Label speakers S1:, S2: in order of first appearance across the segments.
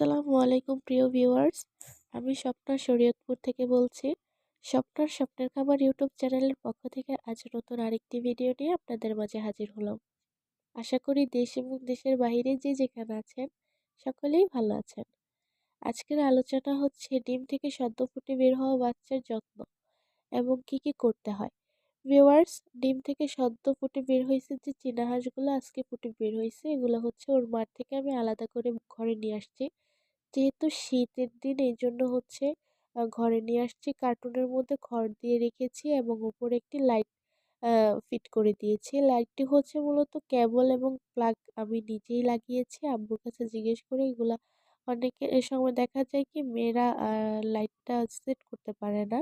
S1: আসসালামু আলাইকুম, প্রিয় ভিউয়ার্স। আমি স্বপ্না শরীয়তপুর থেকে বলছি। স্বপ্নার স্বপ্নের খাবার ইউটিউব চ্যানেলের পক্ষ থেকে আজ নতুন আরেকটি ভিডিও নিয়ে আপনাদের মাঝে হাজির হলাম। আশা করি দেশ এবং দেশের বাইরে যে যেখানে আছেন, সকলেই ভালো আছেন। আজকের আলোচনা হচ্ছে ডিম থেকে সদ্য ফুটে বের হওয়া বাচ্চার যত্ন এবং কি কি করতে হয়। ভিউয়ার্স ডিম থেকে সদ্য ফুটে বের হয়েছে যে চীনা হাঁসগুলো আজকে ফুটে বের হয়েছে, এগুলো হচ্ছে ওর মাঠ থেকে আমি আলাদা করে ঘরে নিয়ে আসছি। যেহেতু শীতের দিন, এই জন্য হচ্ছে ঘরে নিয়ে আসছি, কার্টুনের মধ্যে খড় দিয়ে রেখেছি এবং উপরে একটি লাইট ফিট করে দিয়েছি। লাইটটি হচ্ছে মূলত কেবল এবং প্লাগ আমি নিজেই লাগিয়েছি। আব্বুর কাছে জিজ্ঞেস করে এগুলা অনেকে, এ সময় দেখা যায় কি মেয়েরা লাইটটা সেট করতে পারে না।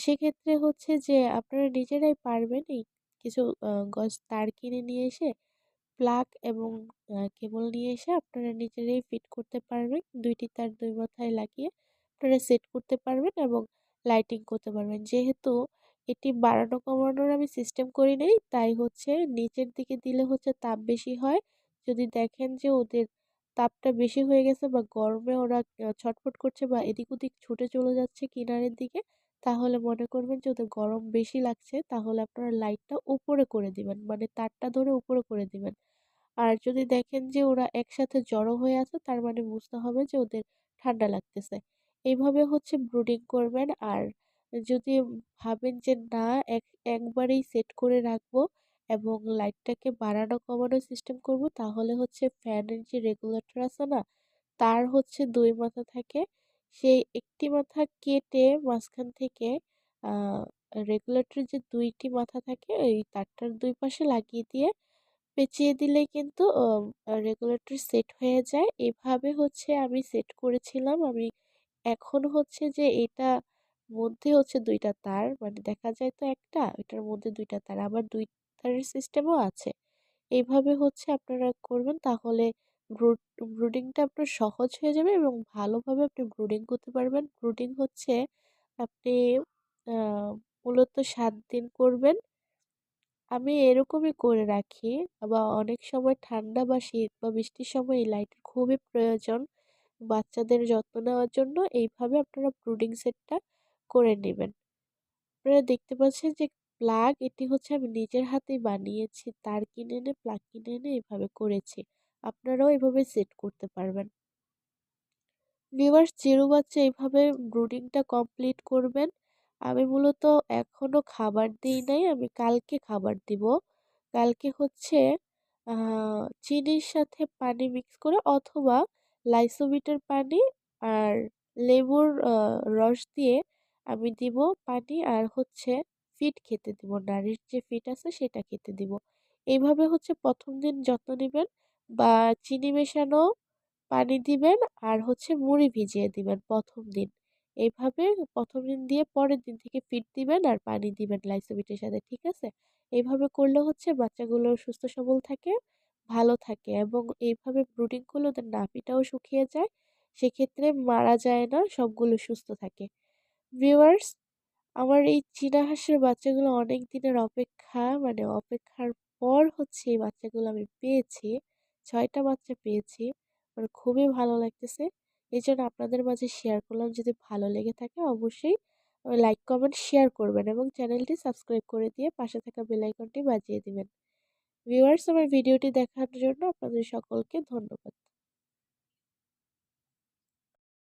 S1: সেক্ষেত্রে হচ্ছে যে, আপনারা নিজেরাই পারবেন এই কিছু গজ তার কিনে নিয়ে এসে প্লাগ এবং কেবল নিয়ে এসে আপনারা নিজেরাই ফিট করতে পারবেন। দুইটি তার দুই মাথায় লাগিয়ে আপনারা সেট করতে পারবেন এবং লাইটিং করতে পারবেন। যেহেতু এটি বাড়ানো কমানোর আমি সিস্টেম করি নেই, তাই হচ্ছে নিচের দিকে দিলে হচ্ছে তাপ বেশি হয়। যদি দেখেন যে ওদের তাপটা বেশি হয়ে গেছে বা গরমে ওরা ছটফট করছে বা এদিক ওদিক ছুটে চলে যাচ্ছে কিনারের দিকে তাহলে মনে করবেন যে ওদের গরম বেশি লাগছে, তাহলে আপনারা লাইটটা উপরে করে দিবেন মানে তারটা ধরে উপরে করে দিবেন। আর যদি দেখেন যে ওরা একসাথে জড়ো হয়ে আছে, তার মানে বুঝতে হবে যে ওদের ঠান্ডা লাগতেছে। এইভাবে হচ্ছে ব্রুডিং করবেন আর যদি ভাবেন যে না, এক, একবারেই সেট করে রাখব এবং লাইটটাকে বাড়ানো কমানো সিস্টেম করব, তাহলে হচ্ছে ফ্যানের যে রেগুলেটর আছে না, তার হচ্ছে দুই মাথা থাকে সেই একটি মাথা কেটে মাঝখান থেকে রেগুলেটরের যে দুইটি মাথা থাকে, ওই তারটার দুই পাশে লাগিয়ে দিয়ে পেঁচিয়ে দিলেই কিন্তু রেগুলেটর সেট হয়ে যায়। এভাবে হচ্ছে আমি সেট করেছিলাম। আমি এখন হচ্ছে যে এটা মধ্যে হচ্ছে দুইটা তার মানে দেখা যায় তো একটা এটার মধ্যে দুইটা তার, আবার দুই তারের সিস্টেমও আছে। এইভাবে হচ্ছে আপনারা করবেন, তাহলে ব্রুডিংটা আপনার সহজ হয়ে যাবে এবং ভালোভাবে আপনি ব্রুডিং করতে পারবেন। ব্রুডিং হচ্ছে আপনি মূলত সাত দিন করবেন। আমি এরকমই করে রাখি। বা অনেক সময় ঠান্ডা বা শীত বা বৃষ্টির সময় এই লাইটের খুবই প্রয়োজন। বাচ্চাদের যত্ন নেওয়ার জন্য এইভাবে আপনারা ব্রুডিং সেটটা করে নেবেন। আপনারা দেখতে পাচ্ছেন যে প্লাগ এটি হচ্ছে আমি নিজের হাতেই বানিয়েছি, তার কিনে এনে, প্লাগ কিনে এনে এইভাবে করেছি। আপনারাও এভাবে সেট করতে পারবেন। ভিউয়ার্স চেরু বাচ্চা এইভাবে ব্রুডিংটা কমপ্লিট করবেন। আমি মূলত এখনও খাবার দিই নাই, আমি কালকে খাবার দিব। কালকে হচ্ছে চিনির সাথে পানি মিক্স করে অথবা লাইসোবিটের পানি আর লেবুর রস দিয়ে আমি দিব পানি আর হচ্ছে ফিট খেতে দিব। নারীর যে ফিট আছে সেটা খেতে দিব। এইভাবে হচ্ছে প্রথম দিন যত্ন নেবেন। বা চিনি মেশানো পানি দিবেন আর হচ্ছে মুড়ি ভিজিয়ে দিবেন প্রথম দিন। এইভাবে প্রথম দিন দিয়ে পরের দিন থেকে ফিট দিবেন আর পানি দিবেন লাইসোবিটের সাথে, ঠিক আছে? এইভাবে করলে হচ্ছে বাচ্চাগুলো সুস্থ সবল থাকে, ভালো থাকে এবং এইভাবে ব্রুডিং করলে ওদের নাপিটাও শুকিয়ে যায়। সেক্ষেত্রে মারা যায় না, সবগুলো সুস্থ থাকে। ভিউয়ার্স আমার এই চীনা হাঁসের বাচ্চাগুলো অনেক দিনের অপেক্ষা মানে অপেক্ষার পর হচ্ছে এই বাচ্চাগুলো আমি পেয়েছি। ছয়টা বাচ্চা পেয়েছি। আমার খুবই ভালো লাগতেছে। এই জন্য আপনাদের মাঝে শেয়ার করলাম। যদি ভালো লেগে থাকে অবশ্যই লাইক কমেন্ট শেয়ার করবেন এবং চ্যানেলটি সাবস্ক্রাইব করে দিয়ে পাশে থাকা বেলাইকনটি বাজিয়ে দেবেন। ভিউয়ার্স আমার ভিডিওটি দেখার জন্য আপনাদের সকলকে ধন্যবাদ।